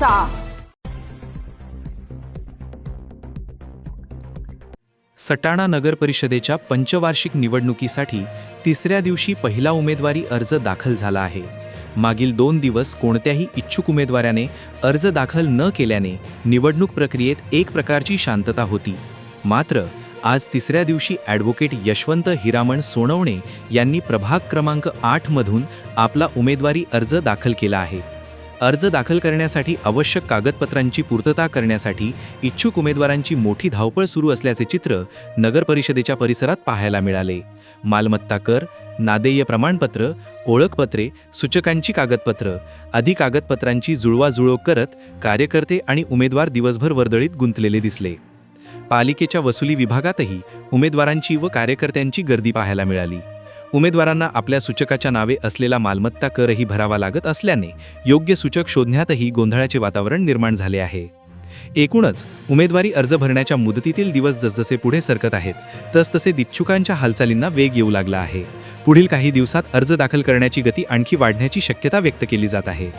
करायचा सटाणा नगर परिषदेच्या पंचवार्षिक निवडणुकीसाठी तिसऱ्या दिवशी पहिला उमेदवारी अर्ज दाखल झाला आहे. मागील दोन दिवस कोणत्याही इच्छुक उमेदवाराने अर्ज दाखल न केल्याने निवडणूक प्रक्रियेत एक प्रकारची शांतता होती. मात्र आज तिसऱ्या दिवशी ॲडव्होकेट यशवंत हिरामण सोनवणे यांनी प्रभाग क्रमांक आठमधून आपला उमेदवारी अर्ज दाखल केला आहे. अर्ज दाखल करण्यासाठी आवश्यक कागदपत्रांची पूर्तता करण्यासाठी इच्छुक उमेदवारांची मोठी धावपळ सुरू असल्याचे चित्र नगर परिषदेच्या परिसरात पाहायला मिळाले. मालमत्ता कर नादेय प्रमाणपत्र ओळखपत्रे सूचकांची कागदपत्र आदी कागदपत्रांची जुळवाजुळव करत कार्यकर्ते आणि उमेदवार दिवसभर वर्दळीत गुंतलेले दिसले. पालिकेच्या वसुली विभागातही उमेदवारांची व कार्यकर्त्यांची गर्दी पाहायला मिळाली. उमेदवारांना आपल्या सूचकाच्या नावे असलेला मालमत्ता करही भरावा लागत असल्याने योग्य सूचक शोधण्यातही गोंधळाचे वातावरण निर्माण झाले आहे. एकूणच उमेदवारी अर्ज भरण्याच्या मुदतीतील दिवस जसजसे पुढे सरकत आहेत तसतसे दिच्छुकांच्या हालचालींना वेग येऊ लागला आहे. पुढील काही दिवसात अर्ज दाखल करण्याची गती आणखी वाढण्याची शक्यता व्यक्त केली जात आहे.